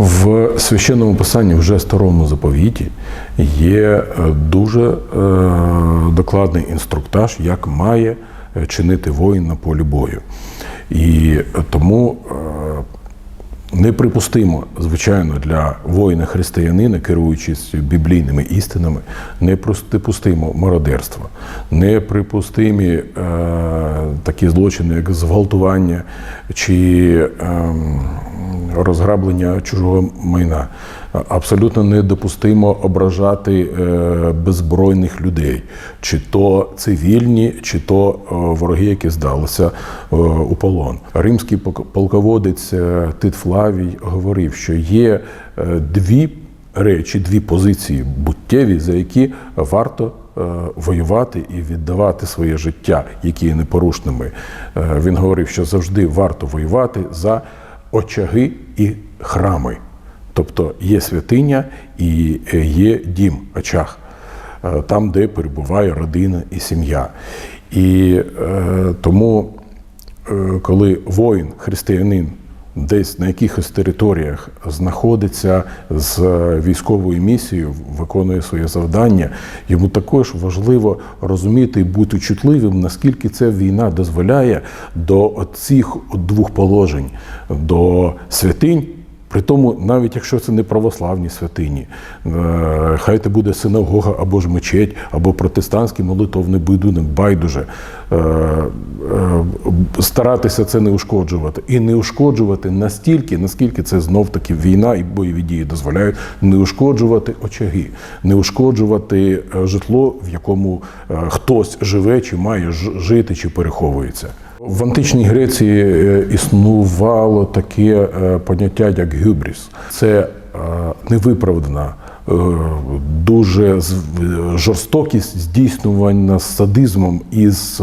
В священному писанні, вже старому заповіті, є е, дуже е, докладний інструктаж, як має е, чинити воїн на полі бою. І тому неприпустимо, звичайно, для воїна-християнина, керуючись біблійними істинами, неприпустимо мародерство, неприпустимі е, такі злочини, як зґвалтування чи е, розграблення чужого майна. Абсолютно недопустимо ображати е, беззбройних людей, чи то цивільні, чи то е, вороги, які здалися е, у полон. Римський полководець Тит Флавій говорив, що є дві речі, дві позиції буттєві, за які варто воювати і віддавати своє життя, які є непорушними. Він говорив, що завжди варто воювати за очаги і храми. Тобто є святиня і е, є дім, очаг, е, там, де перебуває родина і сім'я. І е, тому, е, коли воїн, християнин, десь на якихось територіях знаходиться з е, військовою місією, виконує своє завдання, йому також важливо розуміти і бути чутливим, наскільки ця війна дозволяє до цих двох положень, до святинь. При тому, навіть якщо це не православні святині, е, хай це буде синагога або ж мечеть, або протестантський молитовний будинок, байдуже, е, е, старатися це не ушкоджувати. І не ушкоджувати настільки, наскільки це знов таки війна і бойові дії дозволяють, не ушкоджувати очаги, не ушкоджувати житло, в якому хтось живе, чи має жити, чи переховується. В античній Греції е, існувало таке е, поняття, як гюбріс. Це е, невиправдана, дуже жорстокість здійснювання з садизмом і з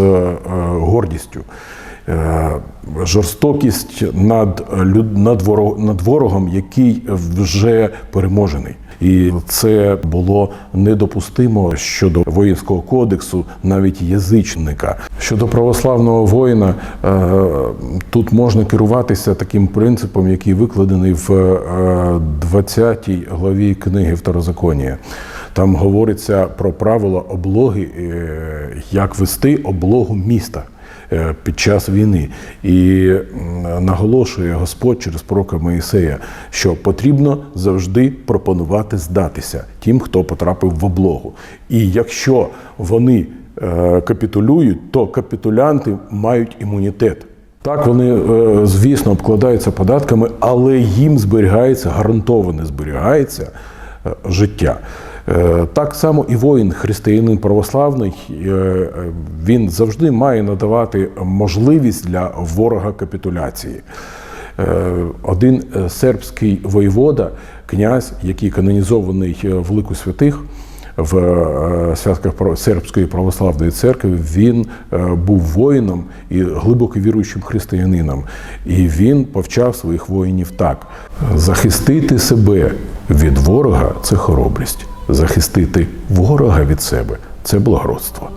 гордістю. Е, Жорстокість над, над, ворог, над ворогом, який вже переможений. І це було недопустимо щодо воїнського кодексу, навіть язичника. Щодо православного воїна, е, тут можна керуватися таким принципом, який викладений в е, 20 главі книги Второзаконія. Там говориться про правила облоги, е, як вести облогу міста е, під час війни. І наголошує Господь через пророка Моїсея, що потрібно завжди пропонувати здатися тим, хто потрапив в облогу. І якщо вони е, капітулюють, то капітулянти мають імунітет. Так, вони, е, звісно, обкладаються податками, але їм зберігається, гарантовано зберігається е, життя. Е, Так само і воїн, християнин православний, е, е, він завжди має надавати можливість для ворога капітуляції. Один сербський воєвода, князь, який канонізований в лику святих в святках сербської православної церкви, він був воїном і глибоко віруючим християнином. І він повчав своїх воїнів так: захистити себе від ворога це хоробрість, захистити ворога від себе це благородство.